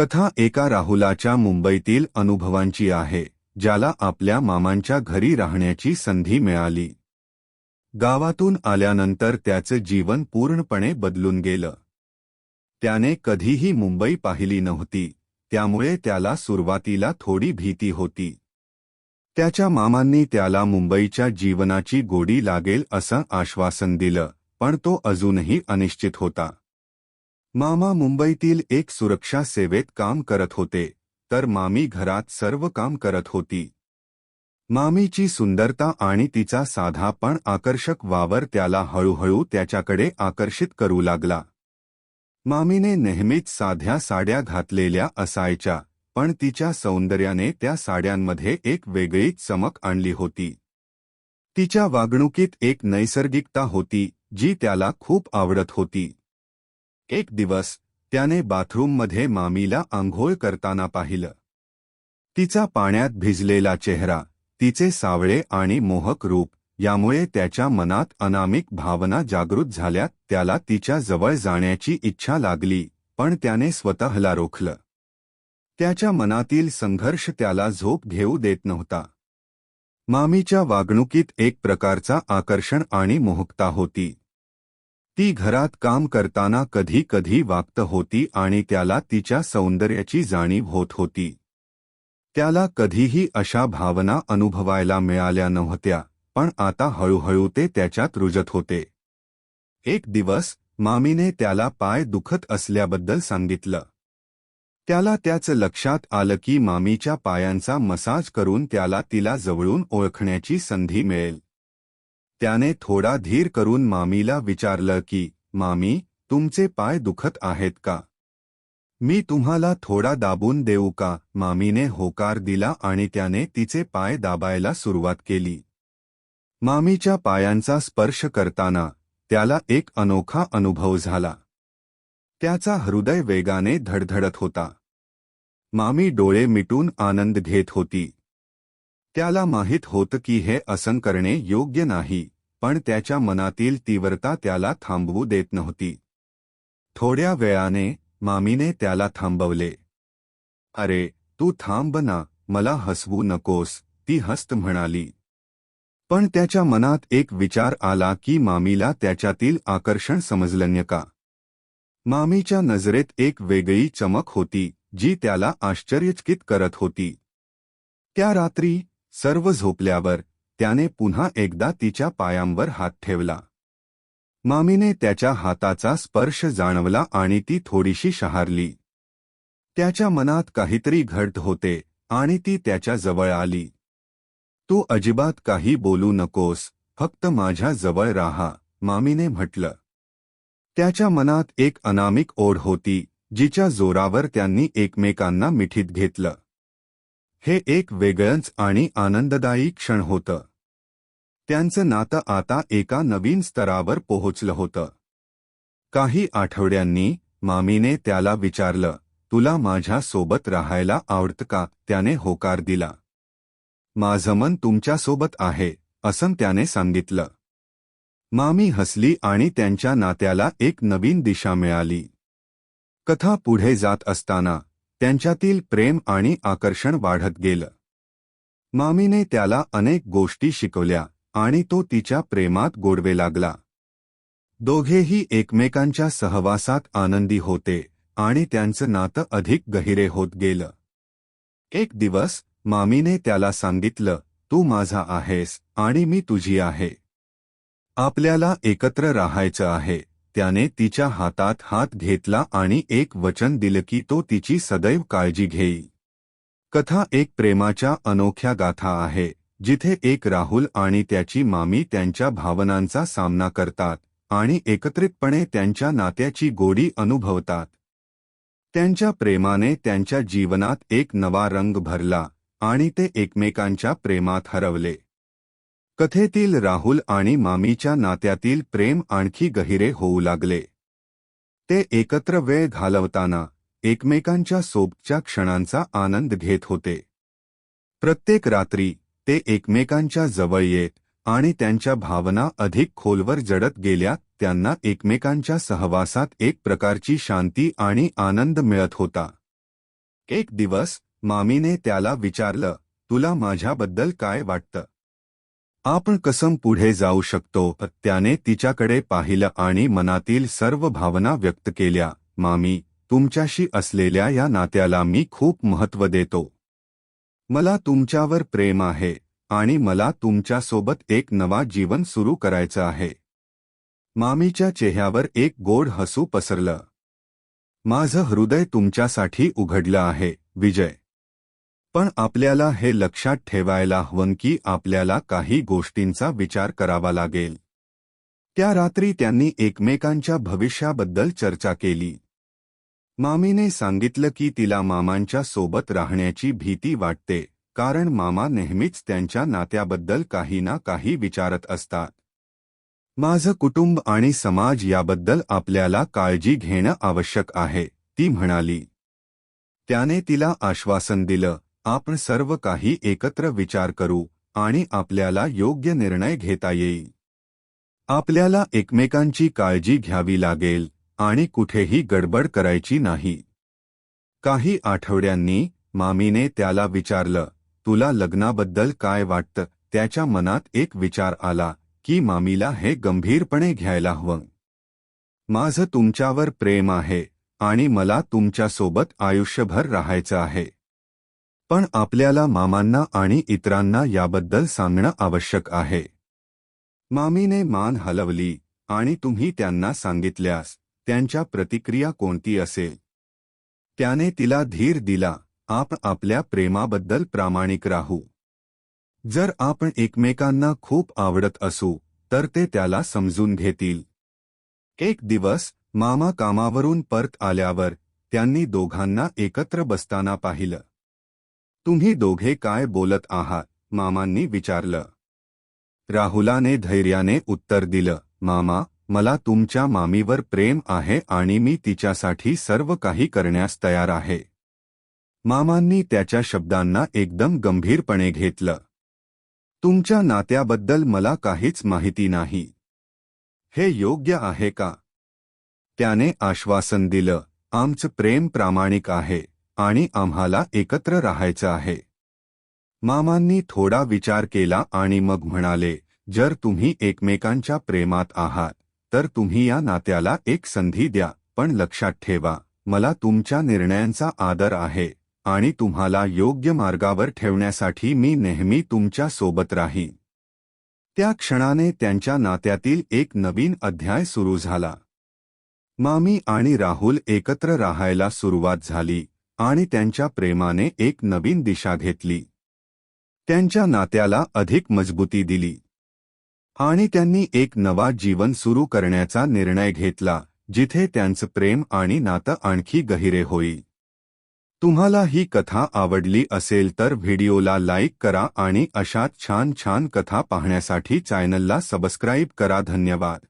कथा एका राहुलाच्या मुंबईतील अनुभवांची आहे ज्याला आपल्या मामांच्या घरी राहण्याची संधी मिळाली. गावातून आल्यानंतर त्याचं जीवन पूर्णपणे बदलून गेलं. त्याने कधीही मुंबई पाहिली नव्हती त्यामुळे त्याला सुरुवातीला थोडी भीती होती. त्याच्या मामांनी त्याला मुंबईच्या जीवनाची गोडी लागेल असं आश्वासन दिलं पण तो अजूनही अनिश्चित होता. मामा मुंबईतील एक सुरक्षा सेवेत काम करत होते तर मामी घरात सर्व काम करत होती. मामीची सुंदरता आणि तिचा साधा पण आकर्षक वावर त्याला हळूहळू त्याच्याकडे आकर्षित करू लागला. मामीने नेहमीच साध्या साड्या घातलेल्या असायच्या पण तिच्या सौंदर्याने त्या साड्यांमध्ये एक वेगळीच चमक आणली होती. तिच्या वागणुकीत एक नैसर्गिकता होती जी त्याला खूप आवडत होती. एक दिवस त्याने बाथरूममध्ये मामीला आंघोळ करताना पाहिलं. तिचा पाण्यात भिजलेला चेहरा तिचे सावळे आणि मोहक रूप यामुळे त्याच्या मनात अनामिक भावना जागृत झाल्या त्याला तिच्या जवळ जाण्याची इच्छा लागली पण त्याने स्वतःला रोखलं. त्याच्या मनातील संघर्ष त्याला झोप घेऊ देत नव्हता. मामीच्या वागणुकीत एक प्रकारचा आकर्षण आणि मोहकता होती. ती घरात काम करताना कधी कधी वागत होती आणि त्याला तिच्या सौंदर्याची जाणीव होत होती. त्याला कधीही अशा भावना अनुभवायला मिळाल्या नव्हत्या पण आता हळूहळू ते त्याच्यात रुजत होते. एक दिवस मामीने त्याला पाय दुखत असल्याबद्दल सांगितलं. त्याला त्याचं लक्षात आलं की मामीच्या पायांचा मसाज करून त्याला तिला जवळून ओळखण्याची संधी मिळेल. त्याने थोडा धीर करून मामीला विचारलं की मामी तुमचे पाय दुखत आहेत का? मी तुम्हाला थोडा दाबून देऊ का? मामीने होकार दिला आणि त्याने तिचे पाय दाबायला सुरुवात केली. मामीच्या पायांचा स्पर्श करताना त्याला एक अनोखा अनुभव झाला. त्याचा हृदय वेगाने धडधडत होता. मामी डोळे मिटून आनंद घेत होती. त्याला माहीत होतं की हे असं करणे योग्य नाही. पण त्याच्या मनातील तीव्रता त्याला थांबवू देत नव्हती. थोड्या वेळाने मामीने त्याला थांबवले. अरे तू थांब ना मला हसवू नकोस ती हस्त म्हणाली. पण त्याच्या मनात एक विचार आला की मामीला त्याच्यातील आकर्षण समजलं का मामीच्या नजरेत एक वेगळी चमक होती जी त्याला आश्चर्यचकित करत होती. त्या रात्री सर्व झोपल्यावर त्याने पुन्हा एकदा तिच्या पायांवर हात ठेवला. मामीने त्याच्या हाताचा स्पर्श जाणवला आणि ती थोडीशी शहारली. त्याच्या मनात काहीतरी घडत होते आणि ती त्याच्याजवळ आली. तू अजिबात काही बोलू नकोस फक्त माझ्या जवळ राहा मामीने म्हटलं. त्याच्या मनात एक अनामिक ओढ होती जिच्या जोरावर त्यांनी एकमेकांना मिठीत घेतलं. हे एक वेगळंच आणि आनंददायी क्षण होतं. त्यांचं नातं आता एका नवीन स्तरावर पोहोचलं होतं. काही आठवड्यांनी मामीने त्याला विचारलं तुला माझ्या सोबत राहायला आवडतं का? त्याने होकार दिला. माझं मन तुमच्यासोबत आहे असं त्याने सांगितलं. मामी हसली आणि त्यांच्या नात्याला एक नवीन दिशा मिळाली. कथा पुढे जात असताना त्यांच्यातील प्रेम आणि आकर्षण वाढत गेलं. मामीने त्याला अनेक गोष्टी शिकवल्या आणि तो तिच्या प्रेमात गोडवे लागला. दोघेही एकमेकांच्या सहवासात आनंदी होते आणि त्यांचं नातं अधिक गहिरे होत गेलं. एक दिवस मामीने त्याला सांगितलं तू माझा आहेस आणि मी तुझी आहे. आपल्याला एकत्र राहायचं आहे. त्याने तिच्या हातात हात घेतला आणि एक वचन दिलं की तो तिची सदैव काळजी घेई. कथा एक प्रेमाच्या अनोख्या गाथा आहे. जिथे एक राहुल आणि त्याची मामी त्यांच्या भावनांचा सामना करतात आणि एकत्रितपणे त्यांच्या नात्याची गोडी अनुभवतात. त्यांच्या प्रेमाने त्यांच्या जीवनात एक नवा रंग भरला आणि ते एकमेकांच्या प्रेमात हरवले. कथेतील राहुल आणि मामीच्या नात्यातील प्रेम आणखी गहिरे होऊ लागले. ते एकत्र वेळ घालवताना एकमेकांच्या सोबच्या क्षणांचा आनंद घेत होते. प्रत्येक रात्री ते एकमेकांच्या जवळ येत आणि त्यांच्या भावना अधिक खोलवर जडत गेल्या त्यांना एकमेकांच्या सहवासात एक प्रकारची शांती आणि आनंद मिळत होता. एक दिवस मामीने त्याला विचारलं तुला माझ्याबद्दल काय वाटतं? आपण कसं पुढे जाऊ शकतो? त्याने तिच्याकडे पाहिलं आणि मनातील सर्व भावना व्यक्त केल्या मामी तुमच्याशी असलेल्या या नात्याला मी खूप महत्त्व देतो. मला तुमच्यावर प्रेम आहे आणि मला तुमच्यासोबत एक नवा जीवन सुरू करायचं आहे. मामीच्या चेहऱ्यावर एक गोड हसू पसरलं. माझं हृदय तुमच्यासाठी उघडलं आहे विजय. पण आपल्याला हे लक्षात ठेवायला हवं की आपल्याला काही गोष्टींचा विचार करावा लागेल. त्या रात्री त्यांनी एकमेकांच्या भविष्याबद्दल चर्चा केली. मामीने सांगितलं की तिला मामांच्या सोबत राहण्याची भीती वाटते कारण मामा नेहमीच त्यांच्या नात्याबद्दल काही ना काही विचारत असतात. माझं कुटुंब आणि समाज याबद्दल आपल्याला काळजी घेणं आवश्यक आहे ती म्हणाली. त्याने तिला आश्वासन दिलं आपण सर्व काही एकत्र विचार करू आणि आपल्याला योग्य निर्णय घेता येईल. आपल्याला एकमेकांची काळजी घ्यावी लागेल आणि कुठेही गडबड करायची नाही. काही आठवड्यांनी मामीने त्याला विचारलं तुला लग्नाबद्दल काय वाटतं? त्याच्या मनात एक विचार आला की मामीला हे गंभीरपणे घ्यायला हवं. माझं तुमच्यावर प्रेम आहे आणि मला तुमच्यासोबत आयुष्यभर राहायचं आहे. पण आपल्याला मामांना आणि इतरांना याबद्दल सांगणं आवश्यक आहे. मामीने मान हलवली आणि तुम्ही त्यांना सांगितल्यास त्यांच्या प्रतिक्रिया कोणती असेल त्याने तिला धीर दिला आपण आपल्या प्रेमाबद्दल प्रामाणिक राहू. जर आपण एकमेकांना खूप आवडत असू तर ते त्याला समजून घेतील. एक दिवस मामा कामावरून परत आल्यावर त्यांनी दोघांना एकत्र बसताना पाहिलं. तुम्ही दोघे काय बोलत आहात? मामांनी विचारलं. राहुलाने धैर्याने उत्तर दिलं मामा मला तुमच्या मामीवर प्रेम आहे आणि मी तिच्यासाठी सर्व काही करण्यास तयार आहे. मामांनी त्याच्या शब्दांना एकदम गंभीरपणे घेतलं. तुमच्या नात्याबद्दल मला काहीच माहिती नाही. हे योग्य आहे का? त्याने आश्वासन दिलं आमचं प्रेम प्रामाणिक आहे आणि आम्हाला एकत्र राहायचं आहे. मामांनी थोडा विचार केला आणि मग म्हणाले जर तुम्ही एकमेकांच्या प्रेमात आहात तर तुम्ही या नात्याला एक संधी द्या पण लक्षात ठेवा मला तुमच्या निर्णयांचा आदर आहे आणि तुम्हाला योग्य मार्गावर ठेवण्यासाठी मी नेहमी तुमच्यासोबत राहीन. त्या क्षणाने त्यांच्या नात्यातील एक नवीन अध्याय सुरू झाला. मामी आणि राहुल एकत्र राहायला सुरुवात झाली आणि त्यांच्या प्रेमाने एक नवीन दिशा घेतली. त्यांच्या नात्याला अधिक मजबूती दिली. आणि त्यांनी एक नवा जीवन सुरू करण्याचा निर्णय घेतला जिथे त्यांचं प्रेम आणि नातं आणखी गहिरे होईल तुम्हाला ही कथा आवडली असेल तर व्हिडिओला लाईक करा आणि अशाच छान छान कथा पाहण्यासाठी चॅनलला सबस्क्राईब करा. धन्यवाद.